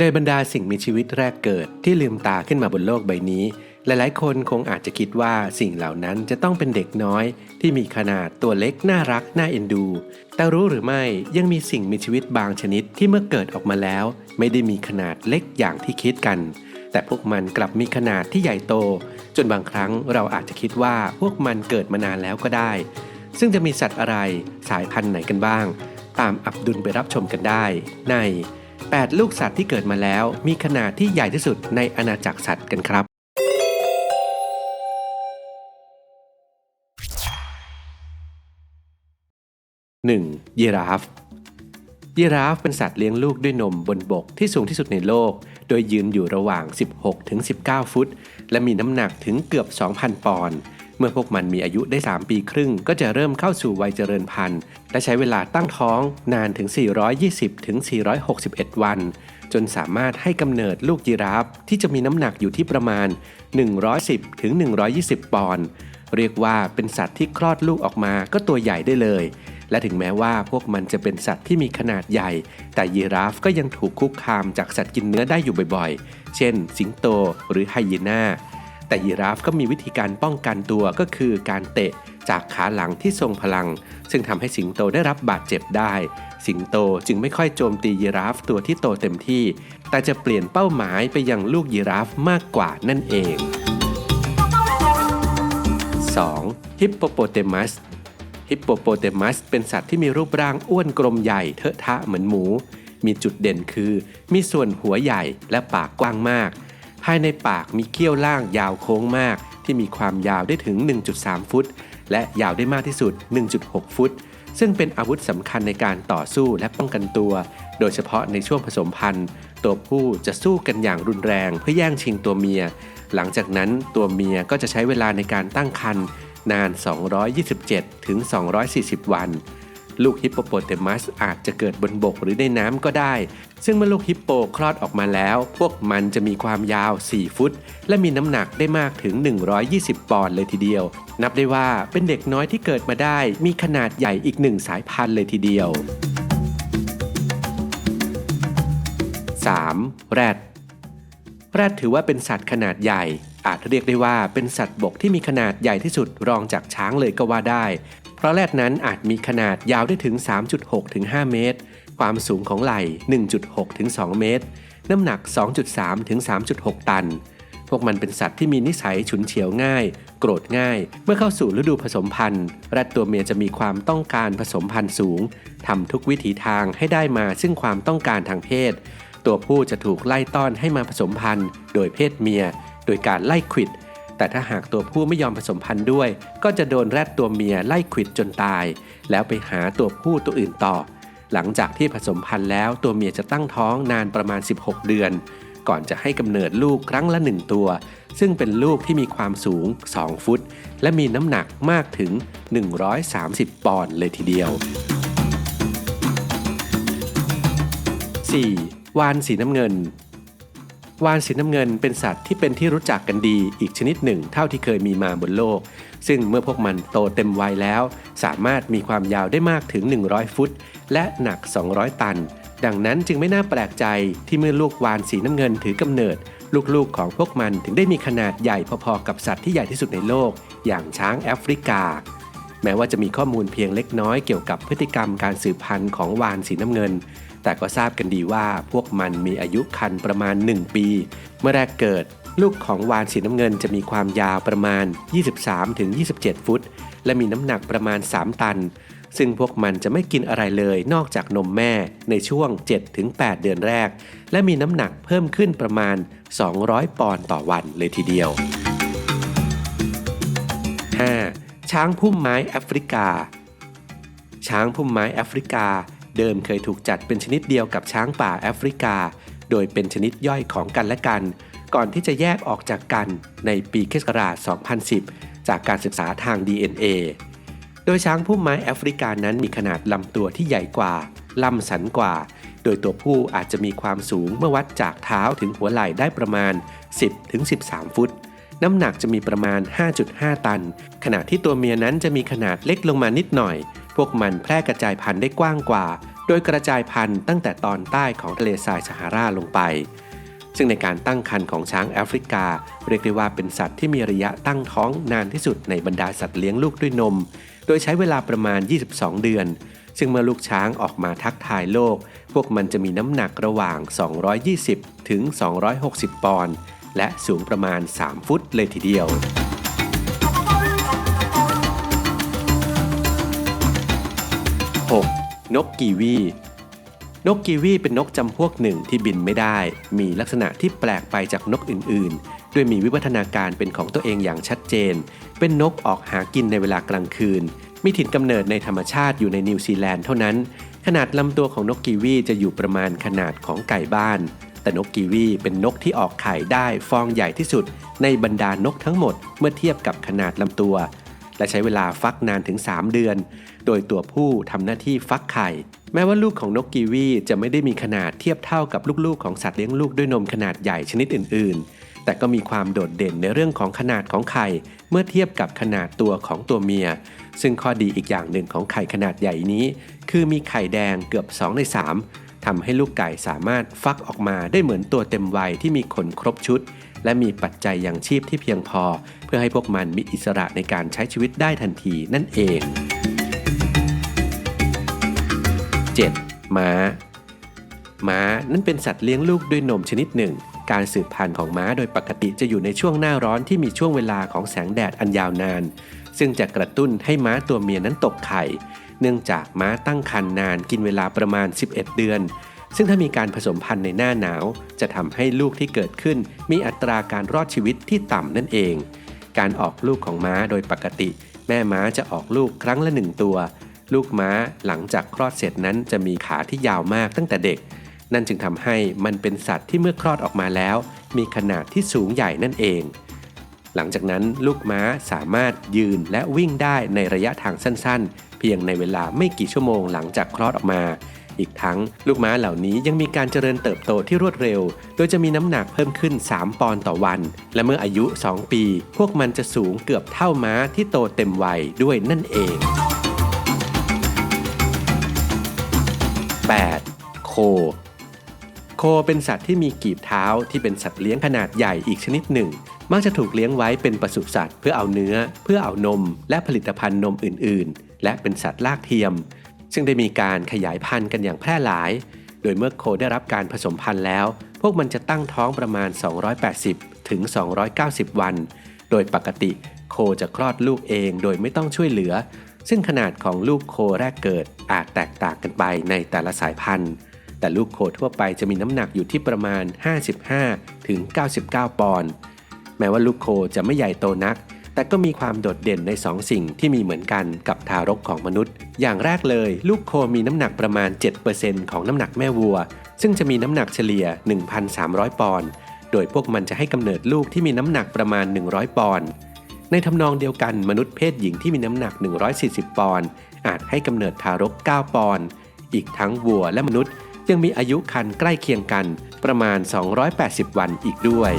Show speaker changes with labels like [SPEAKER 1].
[SPEAKER 1] ในบรรดาสิ่งมีชีวิตแรกเกิดที่ลืมตาขึ้นมาบนโลกใบนี้ หลายๆ คนคงอาจจะคิดว่าสิ่งเหล่านั้นจะต้องเป็นเด็กน้อย ที่มีขนาดตัวเล็กน่ารักน่าเอ็นดู แต่รู้หรือไม่ยังมีสิ่งมีชีวิตบางชนิดที่เมื่อเกิดออกมาแล้ว ไม่ได้มีขนาดเล็กอย่างที่คิดกัน แต่พวกมันกลับมีขนาดที่ใหญ่โต จนบางครั้งเราอาจจะคิดว่าพวกมันเกิดมานานแล้วก็ได้ ซึ่งจะมีสัตว์อะไรสายพันธุ์ไหนกันบ้าง ตามอับดุลไปรับชมกันได้ ใน 8 ลูกสัตว์ที่เกิดมาแล้ว มีขนาดที่ใหญ่ที่สุดในอาณาจักรสัตว์กันครับ 1. ยีราฟ ยีราฟเป็นสัตว์เลี้ยงลูกด้วยนมบนบกที่สูงที่สุดในโลก โดยยืนอยู่ระหว่าง 16ถึง19 ฟุต และมีน้ำหนักถึงเกือบ 2,000 ปอนด์ เมื่อพวกมันมีอายุได้ 3 ปีครึ่ง ก็จะเริ่มเข้าสู่วัยเจริญพันธุ์ และใช้เวลาตั้งท้องนานถึง 420 ถึง 461 วัน จนสามารถให้กำเนิดลูกยีราฟที่จะมีน้ำหนักอยู่ที่ประมาณ 110 ถึง 120 ปอนด์เรียกว่าเป็นสัตว์ที่คลอดลูกออกมาก็ตัวใหญ่ได้เลย และถึงแม้ว่าพวกมันจะเป็นสัตว์ที่มีขนาดใหญ่ แต่ยีราฟก็ยังถูกคุกคามจากสัตว์กินเนื้อได้อยู่บ่อยๆ เช่น สิงโตหรือไฮยีน่า แต่ยีราฟก็มีวิธีการป้องกันตัวก็คือการเตะจากขาหลังที่ทรงพลัง ซึ่งทำให้สิงโตได้รับบาดเจ็บได้ สิงโตจึงไม่ค่อยโจมตียีราฟตัวที่โตเต็มที่ แต่จะเปลี่ยนเป้าหมายไปยังลูกยีราฟมากกว่านั่นเอง 2. ฮิปโปโปเตมัสฮิปโปโปเตมัสเป็นสัตว์ที่มีรูปร่างอ้วนกลมใหญ่เทอะทะเหมือนหมู มีจุดเด่นคือ มีส่วนหัวใหญ่และปากกว้างมาก ภายในปากมีเขี้ยวล่างยาวโค้งมาก ที่มีความยาวได้ถึง 1.3 ฟุต และยาวได้มากที่สุด 1.6 ฟุต ซึ่งเป็นอาวุธสำคัญในการต่อสู้และป้องกันตัว โดยเฉพาะในช่วงผสมพันธุ์ตัวผู้จะสู้กันอย่างรุนแรงเพื่อแย่งชิงตัวเมีย หลังจากนั้นตัวเมียก็จะใช้เวลาในการตั้งครรภ์นาน 227 ถึง 240 วัน ลูกฮิปโปโปเตมัสอาจจะเกิดบนบกหรือในน้ำก็ได้ ซึ่งเมื่อลูกฮิปโปคลอดออกมาแล้ว พวกมันจะมีความยาว 4 ฟุต และมีน้ำหนักได้มากถึง 120 ปอนด์เลยทีเดียว นับได้ว่าเป็นเด็กน้อยที่เกิดมาได้ มีขนาดใหญ่อีกหนึ่งสายพันธุ์เลยทีเดียว 3. แรดแรดถือว่าเป็นสัตว์ขนาดใหญ่อาจเรียกได้ว่าเป็นสัตว์บกที่มีขนาดใหญ่ที่สุดรองจากช้างเลยก็ว่าได้ ราะแรดนั้นอาจมีขนาดยาวได้ถึง 3.6ถึง5เมตร ความสูงของไหล่ 1.6ถึง2เมตร น้ำหนัก 2.3ถึง3.6 ตัน พวกมันเป็นสัตว์ที่มีนิสัยฉุนเฉียวง่าย โกรธง่าย เมื่อเข้าสู่ฤดูผสมพันธุ์ แรดตัวเมียจะมีความต้องการผสมพันธุ์สูงทำทุกวิถีทางให้ได้มาซึ่งความต้องการทางเพศ ตัวผู้จะถูกไล่ต้อนให้มาผสมพันธุ์ โดยเพศเมีย โดยการไล่ขิด แต่ถ้าหากตัวผู้ไม่ยอมผสมพันธุ์ด้วย ก็จะโดนแรดตัวเมียไล่ขวิดจนตาย แล้วไปหาตัวผู้ตัวอื่นต่อ หลังจากที่ผสมพันธุ์แล้วตัวเมียจะตั้งท้องนานประมาณ 16 เดือน ก่อนจะให้กำเนิดลูกครั้งละ1ตัว ซึ่งเป็นลูกที่มีความสูง 2 ฟุต และมีน้ำหนักมากถึง 130 ปอนด์เลยทีเดียว 4. วานสีน้ำเงิน วานสีน้ำเงินเป็นสัตว์ที่เป็นที่รู้จักกันดีอีกชนิดหนึ่งเท่าที่เคยมีมาบนโลก ซึ่งเมื่อพวกมันโตเต็มวัยแล้ว สามารถมีความยาวได้มากถึง 100 ฟุต และหนัก 200 ตัน ดังนั้นจึงไม่น่าแปลกใจที่เมื่อลูกวานสีน้ำเงินถือกำเนิด ลูกๆของพวกมันถึงได้มีขนาดใหญ่พอๆกับสัตว์ที่ใหญ่ที่สุดในโลก อย่างช้างแอฟริกา แม้ว่าจะมีข้อมูลเพียงเล็กน้อยเกี่ยวกับพฤติกรรมการสืบพันธุ์ของวานสีน้ำเงิน แต่ก็ทราบกันดีว่าพวกมันมีอายุคันประมาณ 1 ปี เมื่อแรกเกิด ลูกของวานสีน้ำเงินจะมีความยาวประมาณ 23-27 ฟุต และมีน้ำหนักประมาณ 3 ตัน ซึ่งพวกมันจะไม่กินอะไรเลยนอกจากนมแม่ในช่วง 7-8 เดือนแรก และมีน้ำหนักเพิ่มขึ้นประมาณ 200 ปอนด์ต่อวันเลยทีเดียว 5. ช้างพุ่มไม้แอฟริกา ช้างพุ่มไม้แอฟริกา เดิมเคยถูกจัดเป็นชนิดเดียวกับช้างป่าแอฟริกา โดยเป็นชนิดย่อยของกันและกัน ก่อนที่จะแยกออกจากกันในปีคศ2010 จากการศึกษาทาง DNA โดยช้างพุ่มไม้แอฟริกานั้นมีขนาดลำตัวที่ใหญ่กว่า ลำสันกว่า โดยตัวผู้อาจจะมีความสูงเมื่อวัดจากเท้าถึงหัวไหล่ได้ประมาณ 10-13 ฟุต น้ำหนักจะมีประมาณ 5.5 ตัน ขณะที่ตัวเมียนั้นจะมีขนาดเล็กลงมานิดหน่อย พวกมันแพร่กระจายพันธุ์ได้กว้างกว่า โดยกระจายพันธุ์ตั้งแต่ตอนใต้ของทะเลทรายซาฮาราลงไป ซึ่งในการตั้งครรภ์ของช้างแอฟริกา เรียกได้ว่าเป็นสัตว์ที่มีระยะตั้งท้องนานที่สุดในบรรดาสัตว์เลี้ยงลูกด้วยนม โดยใช้เวลาประมาณ 22 เดือน ซึ่งเมื่อลูกช้างออกมาทักทายโลก พวกมันจะมีน้ำหนักระหว่าง 220 ถึง 260 ปอนด์และสูงประมาณ 3 ฟุตเลยทีเดียว 6. นกกีวี นกกีวีเป็นนกจำพวกหนึ่งที่บินไม่ได้ มีลักษณะที่แปลกไปจากนกอื่นๆ ด้วยมีวิวัฒนาการเป็นของตัวเองอย่างชัดเจน เป็นนกออกหากินในเวลากลางคืน มีถิ่นกำเนิดในธรรมชาติอยู่ในนิวซีแลนด์เท่านั้น ขนาดลำตัวของนกกีวีจะอยู่ประมาณขนาดของไก่บ้าน แต่นกกีวีเป็นนกที่ออกไข่ได้ฟองใหญ่ที่สุด ในบรรดานกทั้งหมดเมื่อเทียบกับขนาดลำตัว และใช้เวลาฟักนานถึง 3 เดือน โดยตัวผู้ทำหน้าที่ฟักไข่ แม้ว่าลูกของนกกีวีจะไม่ได้มีขนาดเทียบเท่ากับลูกๆ ของสัตว์เลี้ยงลูกด้วยนมขนาดใหญ่ชนิดอื่น ๆ แต่ก็มีความโดดเด่นในเรื่องของขนาดของไข่ เมื่อเทียบกับขนาดตัวของตัวเมีย ซึ่งข้อดีอีกอย่างหนึ่งของไข่ขนาดใหญ่นี้ คือมีไข่แดงเกือบ 2 ใน 3ทำให้ลูกไก่สามารถฟักออกมาได้เหมือนตัวเต็มวัยที่มีขนครบชุด และมีปัจจัยยังชีพที่เพียงพอ เพื่อให้พวกมันมีอิสระในการใช้ชีวิตได้ทันทีนั่นเอง 7. ม้า ม้านั้นเป็นสัตว์เลี้ยงลูกด้วยนมชนิดหนึ่ง การสืบพันธุ์ของม้าโดยปกติจะอยู่ในช่วงหน้าร้อนที่มีช่วงเวลาของแสงแดดอันยาวนาน ซึ่งจะกระตุ้นให้ม้าตัวเมียนั้นตกไข่ เนื่องจากม้าตั้งครรภ์นานกินเวลาประมาณ 11 เดือน ซึ่งถ้ามีการผสมพันธุ์ในหน้าหนาว จะทำให้ลูกที่เกิดขึ้น มีอัตราการรอดชีวิตที่ต่ำนั่นเอง การออกลูกของม้าโดยปกติ แม่ม้าจะออกลูกครั้งละหนึ่งตัว ลูกม้าหลังจากคลอดเสร็จนั้นจะมีขาที่ยาวมากตั้งแต่เด็ก นั่นจึงทำให้มันเป็นสัตว์ที่เมื่อคลอดออกมาแล้ว มีขนาดที่สูงใหญ่นั่นเอง หลังจากนั้นลูกม้าสามารถยืนและวิ่งได้ในระยะทางสั้น ๆ เพียงในเวลาไม่กี่ชั่วโมงหลังจากคลอดออกมา อีกทั้งลูกม้าเหล่านี้ยังมีการเจริญเติบโตที่รวดเร็ว โดยจะมีน้ำหนักเพิ่มขึ้น 3 ปอนด์ต่อวัน และเมื่ออายุ 2 ปี พวกมันจะสูงเกือบเท่าม้าที่โตเต็มวัยด้วยนั่นเอง 8. โคโคเป็นสัตว์ที่มีกีบเท้าที่เป็นสัตว์เลี้ยงขนาดใหญ่อีกชนิดหนึ่ง มักจะถูกเลี้ยงไว้เป็นปศุสัตว์เพื่อเอาเนื้อ เพื่อเอานม และผลิตภัณฑ์นมอื่น ๆ และเป็นสัตว์ลากเทียม ซึ่งได้มีการขยายพันธุ์กันอย่างแพร่หลาย โดยเมื่อโคได้รับการผสมพันธุ์แล้ว พวกมันจะตั้งท้องประมาณ 280 ถึง 290 วัน โดยปกติโคจะคลอดลูกเองโดยไม่ต้องช่วยเหลือ ซึ่งขนาดของลูกโคแรกเกิดอาจแตกต่างกันไปในแต่ละสายพันธุ์ แต่ลูกโคทั่วไปจะมีน้ำหนักอยู่ที่ประมาณ 55 ถึง 99 ปอนด์ แม้ว่าลูกโคจะไม่ใหญ่โตนัก แต่ก็มีความโดดเด่นใน 2 สิ่งที่มีเหมือนกันกับทารกของมนุษย์ อย่างแรกเลย ลูกโคมีน้ำหนักประมาณ 7%ของน้ำหนักแม่วัว ซึ่งจะมีน้ำหนักเฉลี่ย 1,300 ปอนด์ โดยพวกมันจะให้กำเนิดลูกที่มีน้ำหนักประมาณ 100 ปอนด์ ในทำนองเดียวกันมนุษย์เพศหญิงที่มีน้ำหนัก 140 ปอนด์อาจให้กำเนิดทารก 9 ปอนด์ อีกทั้งวัวและมนุษย์ยังมีอายุคันใกล้เคียงกันประมาณ 280 วันอีกด้วย